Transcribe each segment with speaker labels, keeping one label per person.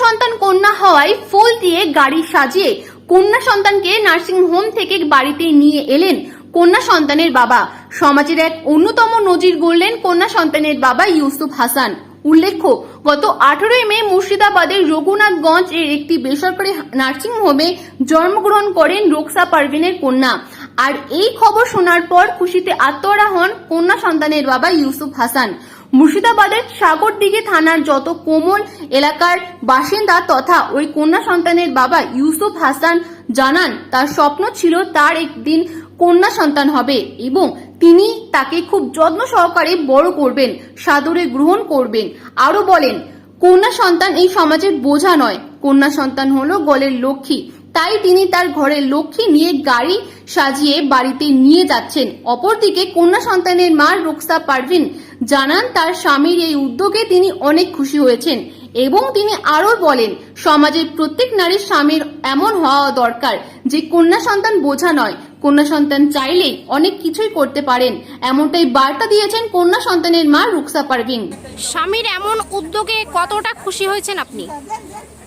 Speaker 1: সন্তান কন্যা হওয়ায় ফুল দিয়ে গাড়ি সাজিয়ে কন্যা সন্তানকে নার্সিং হোম থেকে বাড়িতে নিয়ে এলেন কন্যা সন্তানের বাবা। সমাজের এক অন্যতম নজির গড়লেন কন্যা সন্তানের বাবা ইউসুফ হাসান। উল্লেখ্য, গত আঠারোই মে মুর্শিদাবাদের রঘুনাথগঞ্জ এর একটি বেসরকারি নার্সিং হোমে জন্মগ্রহণ করেন রোকসা পারভিনের কন্যা। আর এই খবর শোনার পর খুশিতে আত্মহারা হন কন্যা সন্তানের বাবা ইউসুফ হাসান। মুর্শিদাবাদের সাগরদিঘি থানার যত কোমল এলাকার বাসিন্দা তথা ওই কন্যা সন্তানের বাবা ইউসুফ হাসান জানান, তার স্বপ্ন ছিল তার একদিন কন্যা সন্তান হবে এবং তিনি তাকে খুব যত্ন সহকারে বড় করবেন, সাদরে গ্রহণ করবেন। আরও বলেন, কন্যা সন্তান এই সমাজের বোঝা নয়। কন্যা সন্তান হলো গলের লক্ষ্মী। তাই তিনি তার ঘরের লক্ষ্মী নিয়ে গাড়ি সাজিয়ে বাড়িতে নিয়ে যাচ্ছেন। অপরদিকে কন্যা সন্তানের মা রুকসা পারভিন জানান, তার স্বামীর এই উদ্যোগে তিনি অনেক খুশি হয়েছেন এবং তিনি আরও বলেন, সমাজের প্রত্যেক নারীর স্বামীর এমন হওয়া দরকার যে কন্যা সন্তান বোঝা নয়। কন্যা সন্তান চাইলেই অনেক কিছুই করতে পারেন। এমনটাই বার্তা দিয়েছেন কন্যা সন্তানের মা রুকসা পারভিন।
Speaker 2: স্বামীর এমন উদ্যোগে কতটা খুশি হয়েছেন আপনি?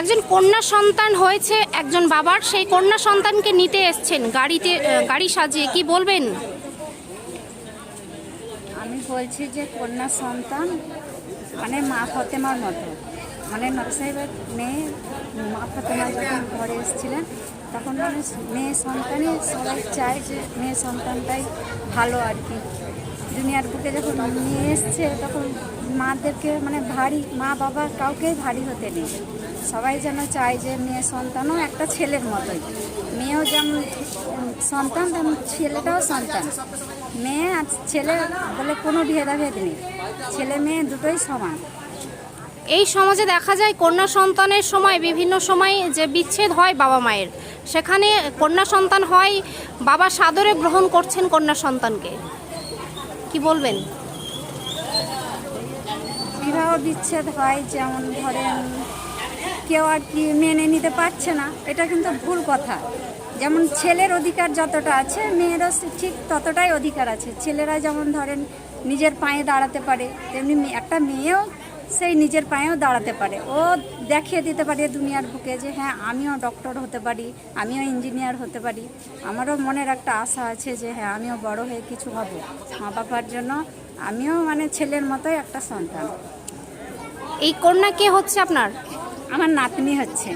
Speaker 2: একজন কন্যা সন্তান হয়েছে একজন বাবার, সেই কন্যা সন্তানকে নিতে এসছেন। গাড়িতে গাড়ি সাজিয়ে কি বলবেন?
Speaker 3: আমি বলছি যে কন্যা সন্তান মানে মা ফতেমার মতো। মানে নকসাইবের মেয়ে, মা ফতেমা যখন ঘরে এসেছিলেন, তখন মানে মেয়ে সন্তানই সবাই চায় যে মেয়ে সন্তানটাই ভালো আর কি। দুনিয়ার বুকে যখন নিয়ে এসছে, তখন মাদেরকে মানে ভারী, মা বাবা কাউকেই ভারী হতে নেই। সবাই যেন চায় যে মেয়ে সন্তানও একটা ছেলের মতোই। মেয়েও যেমন সন্তান তেমন ছেলেটাও সন্তান। মেয়ে আর ছেলে বলে কোনো ভেদাভেদ নেই। ছেলে মেয়ে দুটোই সমান।
Speaker 2: এই সমাজে দেখা যায় কন্যা সন্তানের সময় বিভিন্ন সময় যে বিচ্ছেদ হয় বাবা মায়ের। সেখানে কন্যা সন্তান হয় বাবা সাদরে গ্রহণ করছেন কন্যা সন্তানকে। কি বলবেন?
Speaker 3: বিবাহ বিচ্ছেদ হয় যেমন ধরেন কেউ আর কি মেনে নিতে পারছে না। এটা কিন্তু ভুল কথা। যেমন ছেলের অধিকার যতটা আছে, মেয়েরও ঠিক ততটাই অধিকার আছে। ছেলেরা যেমন ধরেন নিজের পায়ে দাঁড়াতে পারে, তেমনি একটা মেয়েও সেই নিজের পায়েও দাঁড়াতে পারে। ও দেখিয়ে দিতে পারে দুনিয়ার বুকে যে হ্যাঁ আমিও ডক্টর হতে পারি, আমিও ইঞ্জিনিয়ার হতে পারি। আমারও মনের একটা আশা আছে যে হ্যাঁ আমিও বড় হয়ে কিছু হব। মা বাবার জন্য আমিও মানে ছেলের মতোই একটা সন্তান।
Speaker 2: এই কন্যা কে হচ্ছে আপনার?
Speaker 3: আমার নাতনি হচ্ছে।